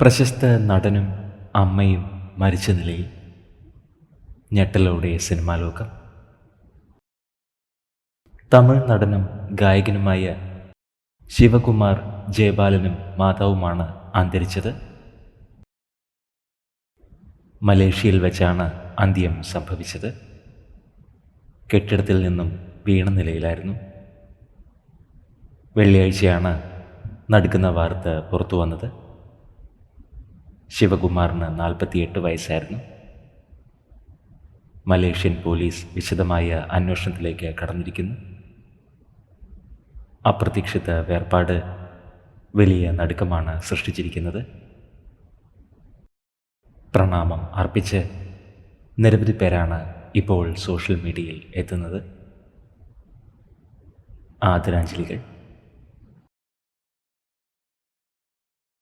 പ്രശസ്ത നടനും അമ്മയും മരിച്ച നിലയിൽ ഞെട്ടലോടെ സിനിമാ ലോകം. തമിഴ് നടനും ഗായകനുമായ ശിവകുമാർ ജയബാലനും മാതാവുമാണ് അന്തരിച്ചത്. മലേഷ്യയിൽ വെച്ചാണ് അന്ത്യം സംഭവിച്ചത്. കെട്ടിടത്തിൽ നിന്നും വീണ നിലയിലായിരുന്നു. വെള്ളിയാഴ്ചയാണ് നടക്കുന്ന വാർത്ത പുറത്തു വന്നത് ശിവകുമാറിന് നാൽപ്പത്തിയെട്ട് വയസ്സായിരുന്നു. മലേഷ്യൻ പോലീസ് വിശദമായ അന്വേഷണത്തിലേക്ക് കടന്നിരിക്കുന്നു. അപ്രതീക്ഷിത വേർപാട് വലിയ നടുക്കമാണ് സൃഷ്ടിച്ചിരിക്കുന്നത്. പ്രണാമം അർപ്പിച്ച് നിരവധി പേരാണ് ഇപ്പോൾ സോഷ്യൽ മീഡിയയിൽ എത്തുന്നത്. ആദരാഞ്ജലികൾ.